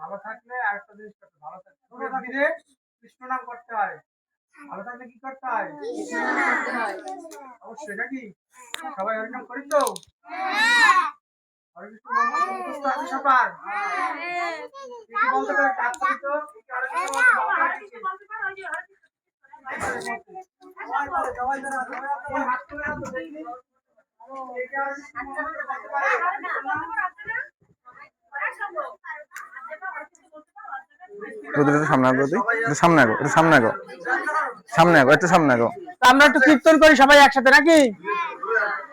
ভালো থাকলে আরেকটা জিনিস করতে ভালো থাকলে। ধীরে কৃষ্ণ নাম করতে হয়। ভালো থাকলে কি করতে হয়? অবশ্যই নাকি সবাই হরিনাম করি তো হরে কৃষ্ণ মুখস্থ আছে সবার? বলতে পারে? তো বলতে পারে কি কি? সবাই বলে, সবাই বলে, সবাই বলে, হাত তুলে দাও তো দেখি। কে কে হরে কৃষ্ণ বলতে পারে?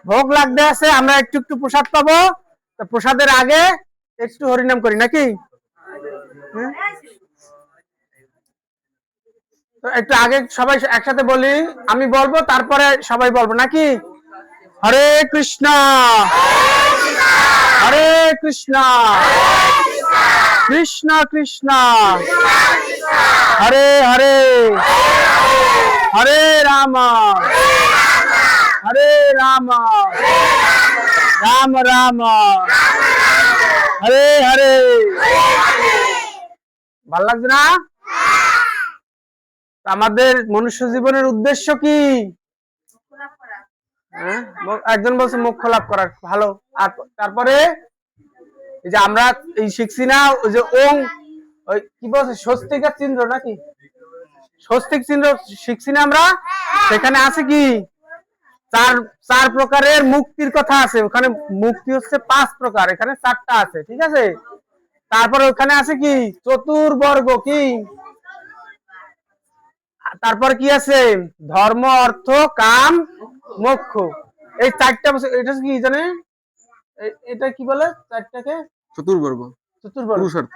ভোগ আছে, আমরা একটু একটু প্রসাদ পাবো। প্রসাদের আগে একটু হরিনাম করি, নাকি? একটু আগে সবাই একসাথে বলি, আমি বলব, তারপরে সবাই বলব, নাকি? হরে কৃষ্ণ! হরে কৃষ্ণ! কৃষ্ণ কৃষ্ণ। হরে হরে। হরে রাম। হরে রাম। রাম রাম। হরে হরে। ভালো লাগছে না? আমাদের মনুষ্য জীবনের উদ্দেশ্য কি? হ্যাঁ? একজন বলছে মোক্ষ লাভ করার। ভালো। আর তারপরে? যে আমরা এই শিখছি না, ওই যে ওং, ওই কি বলছে চিহ্ন নাকি? স্বস্তিক চিহ্ন শিখছি না আমরা? সেখানে আছে কি? চার চার প্রকারের মুক্তির কথা আছে। ওখানে মুক্তি হচ্ছে পাঁচ প্রকার, এখানে চারটা আছে, ঠিক আছে? তারপরে ওখানে আছে কি? চতুর্বর্গ কি? তারপর কি আছে? ধর্ম, অর্থ, কাম, মোক্ষ। এই চারটা এটা কি জানে? এটা কি বলে চারটাকে? চতুর্বর্গ। চতুর্বর্গ। পুরুষার্থ।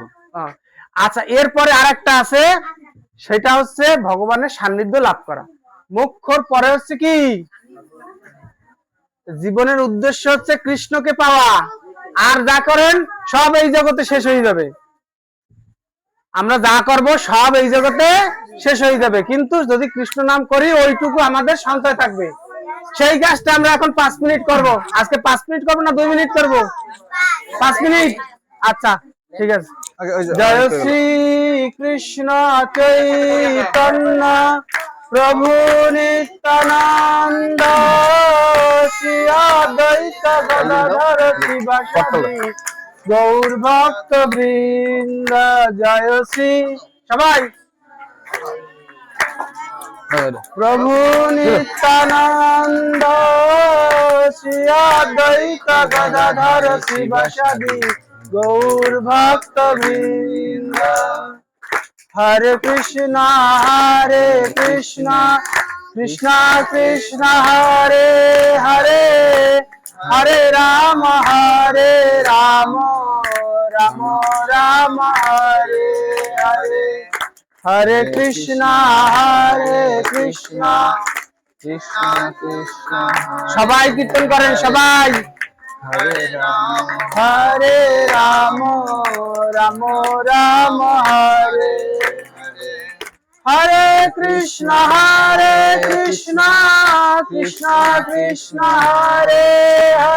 আচ্ছা এরপরে আরেকটা আছে সেটা হচ্ছে ভগবানের সান্নিধ্য লাভ করা। মুখ্যর পরে হচ্ছে কি? জীবনের উদ্দেশ্য হচ্ছে কৃষ্ণকে পাওয়া। আর যা করেন সব এই জগতে শেষ হয়ে যাবে। আমরা যা করব সব এই জগতে শেষ হয়ে যাবে। কিন্তু যদি কৃষ্ণ নাম করি ওইটুকু আমাদের সঞ্চয় থাকবে। সেই কাজটা আমরা এখন পাঁচ মিনিট করব। আজকে পাঁচ মিনিট করব না দুই মিনিট করব? পাঁচ মিনিট? আচ্ছা ঠিক আছে। জয় শ্রী কৃষ্ণ চৈতন্য প্রভু নিত্যানন্দ শ্রী অদ্বৈত গদাধর শিবাসাদি গৌর ভক্ত বৃন্দ জয় শ্রী। সবাই। প্রভু নিত্যানন্দ শ্রী অদ্বৈত গদাধর শিবাসাদি গৌর ভক্ত হরে কৃষ্ণ হরে কৃষ্ণ কৃষ্ণ কৃষ্ণ, হরে হরে হরে রাম হরে রাম রাম রাম, হরে হরে। হরে কৃষ্ণ হরে কৃষ্ণ। কৃষ্ণ কৃষ্ণ সবাই কীর্তন করেন সবাই। হরে রাম হরে রাম রাম রাম হরে। হরে কৃষ্ণ হরে কৃষ্ণ কৃষ্ণ কৃষ্ণ হরে হরে।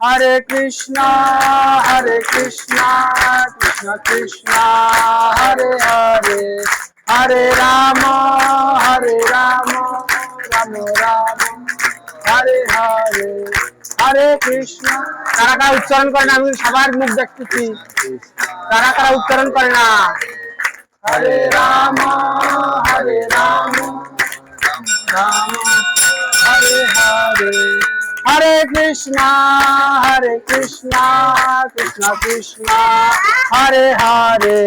হরে কৃষ্ণ হরে কৃষ্ণ কৃষ্ণ কৃষ্ণ, হরে হরে হরে রাম হরে রাম রাম রাম, হরে হরে হরে কৃষ্ণ। কারা কারা উচ্চারণ করে না? আমি সবার মুখ দেখতেছি। কারা কারা উচ্চারণ করে না? হরে রাম হরে রাম রাম হরে হরে হরে কৃষ্ণ হরে কৃষ্ণ কৃষ্ণ কৃষ্ণ হরে হরে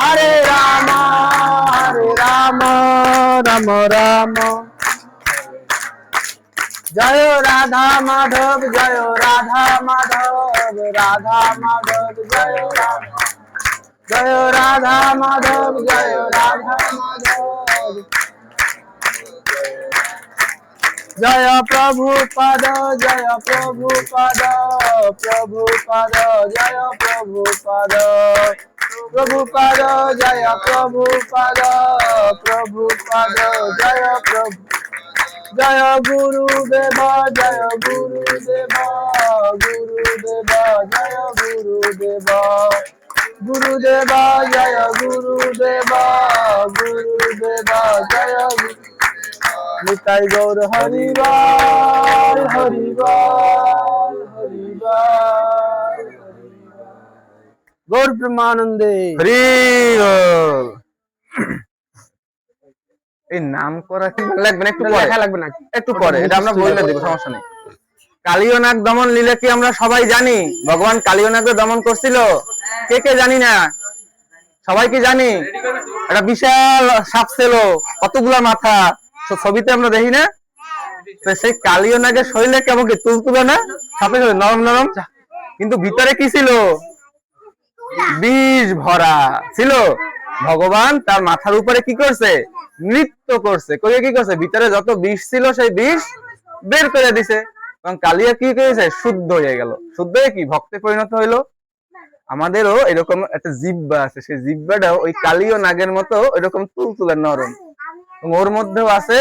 হরে রাম হরে রাম রাম রাম জয় রাধা মাধব জয় রাধা মাধব রাধা মাধব জয় রাধা জয় রাধা মাধব জয় রাধা মাধব জয় প্রভু পদ জয় প্রভু পদ প্রভু পদ জয় প্রভু পদ প্রভু পদ জয় প্রভু পদ প্রভু পদ জয় প্রভু জয় গুরুদেব জয় গুরুদেব গুরুদেব জয় গুরুদেব গুরুদেব জয় গুরুদেব গুরুদেব জয় গুরু নিতাই গৌর হরিবার হরিবার হরিবার গৌর প্রেমানন্দে হরি এই নাম করা কি? লাগবে না একটু লেখা লাগবে না। একটু পরে এটা আমরা বলে দেবো সমস্যা নেই। কালীয় নাগ দমন লীলা কি আমরা সবাই জানি? ভগবান কালীয় দমন করছিল। কে কে জানি না? সবাই কি জানি? একটা বিশাল সাপ ছিল কতগুলা মাথা। ছবিতে আমরা দেখি না? সেই কালীয় নাগের শরীরে কেমন কি তুলতুলে না? সাপে শরীর নরম নরম। কিন্তু ভিতরে কি ছিল? বিষ ভরা ছিল। ভগবান তার মাথার উপরে কি করছে? নৃত্য করছে। করে কি করছে? ভিতরে যত বিষ ছিল সেই বিষ বের করে দিছে। এবং কালিয়া কি করেছে? শুদ্ধ হয়ে গেল। শুদ্ধ হয়ে কি? ভক্তে পরিণত হইল। আমাদেরও এরকম একটা জিব্বা আছে। সেই জিব্বাটাও ওই কালীয় নাগের মতো এরকম তুলতুলে নরম। ওর মধ্যেও আছে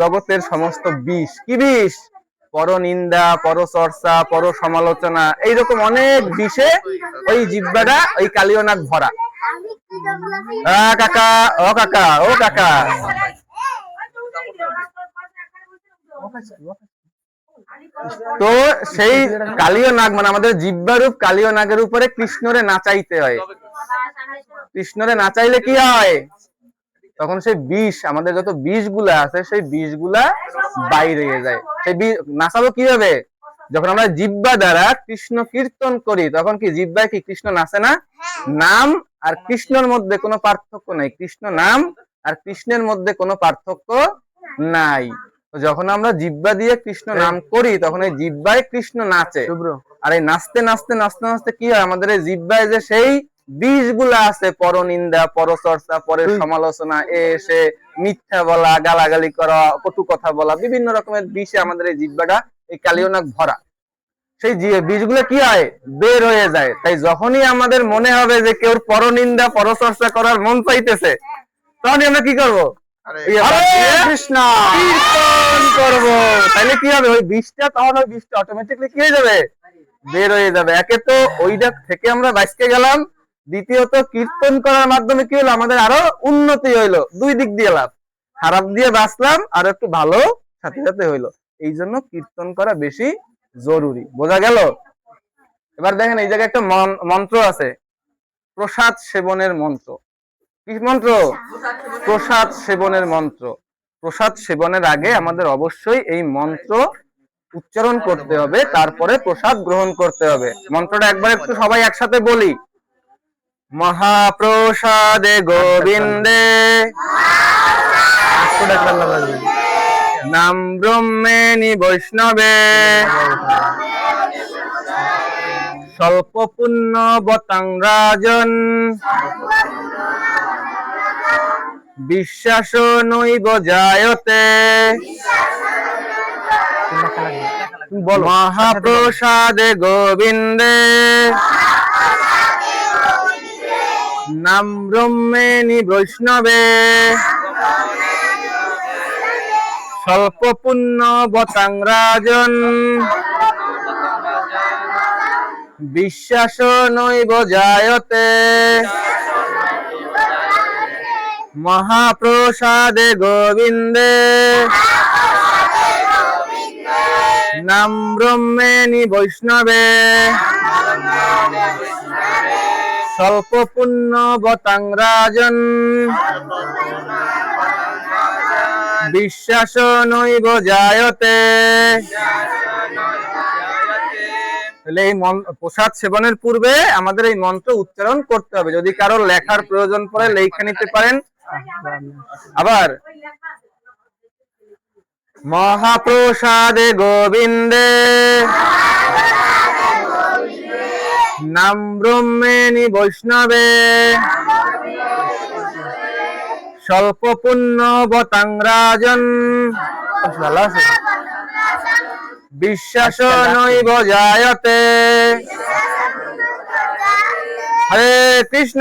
জগতের সমস্ত বিষ। কি বিষ? পর নিন্দা পর চর্চা পর সমালোচনা এইরকম অনেক বিষে ওই জিব্বাটা ওই কালীয় নাগ ভরা কাকা, ও কাকা ও কাকা। তো সেই কালীয় নাগ মানে আমাদের জিব্বারূপ কালীয় নাগের উপরে কৃষ্ণরে নাচাইতে হয়। কৃষ্ণরে নাচাইলে কি হয়? তখন সেই বিষ আমাদের যত বিষগুলা আছে সেই বিষগুলা বাইরে হয়ে যায়। সেই বি- নাচাবো কীভাবে? যখন আমরা জিব্বা দ্বারা কৃষ্ণ কীর্তন করি তখন কি জিব্বায় কি কৃষ্ণ নাচে না? নাম আর কৃষ্ণর মধ্যে কোনো পার্থক্য নাই। কৃষ্ণ নাম আর কৃষ্ণের মধ্যে কোনো পার্থক্য নাই। যখন আমরা জিব্বা দিয়ে কৃষ্ণ নাম করি তখন এই জিব্বায় কৃষ্ণ নাচে। আর এই নাচতে নাচতে নাচতে নাচতে কি হয়? আমাদের এই জিব্বায় যে সেই গুলা আছে পরনিন্দা পরচর্চা পরের সমালোচনা এ সে মিথ্যা বলা গালাগালি করা কটু কথা বলা বিভিন্ন রকমের বিষে আমাদের এই জিব্বাটা এই কালিয়নাক ভরা। সেই জি- বীজগুলো কি হয়? বের হয়ে যায়। তাই যখনই আমাদের মনে হবে যে কেউ পরনিন্দা পরচর্চা করার মন চাইতেছে তখনই আমরা কি করব? এই হরে আবার কৃষ্ণ! কীর্তন করব। তাহলে কি হবে? ওই বিষটা তখন ওই বিষটা অটোমেটিকলি কি হয়ে যাবে? বের হয়ে যাবে। একে তো ওইটা থেকে আমরা বাঁচতে গেলাম দ্বিতীয়ত কীর্তন করার মাধ্যমে কি হলো? আমাদের আরও উন্নতি হইল। দুই দিক দিয়ে লাভ। খারাপ দিয়ে বাঁচলাম, আর একটু ভালো সাথে সাথে হইল। এই জন্য কীর্তন করা বেশি জরুরি। বোঝা গেল? এবার দেখেন এই জায়গায় একটা মন্ত্র আছে। প্রসাদ সেবনের মন্ত্র। কি মন্ত্র? প্রসাদ সেবনের মন্ত্র। প্রসাদ সেবনের আগে আমাদের অবশ্যই এই মন্ত্র উচ্চারণ করতে হবে, তারপরে প্রসাদ গ্রহণ করতে হবে। মন্ত্রটা একবার একটু সবাই একসাথে বলি। মহাপ্রসাদে গোবিন্দে। নাম ব্রহ্মেনি বৈষ্ণবে। স্বল্প পুণ্য বতাং রাজন। বিশ্বাস নৈব জায়তে। মহাপ্রসাদে গোবিন্দে। নাম ব্রহ্মেনি বৈষ্ণবে। স্বল্প পুণ্য বতাং রাজন বিশ্বাস নৈব জায়তে। মহাপ্রসাদে গোবিন্দে। নাম ব্রহ্মেনি বৈষ্ণবে। স্বল্প পুণ্য বিশ্বাস নৈব জায়তে। তাহলে এই প্রসাদ সেবনের পূর্বে আমাদের এই মন্ত্র উচ্চারণ করতে হবে। যদি কারও লেখার প্রয়োজন পড়ে, লেখা নিতে পারেন। আবার, মহাপ্রসাদে গোবিন্দে। নাম ব্রহ্মেণি বৈষ্ণবে। স্বল্প পুণ্য বতাং রাজন বিশ্বাস নৈব জায়তে। হরে কৃষ্ণ।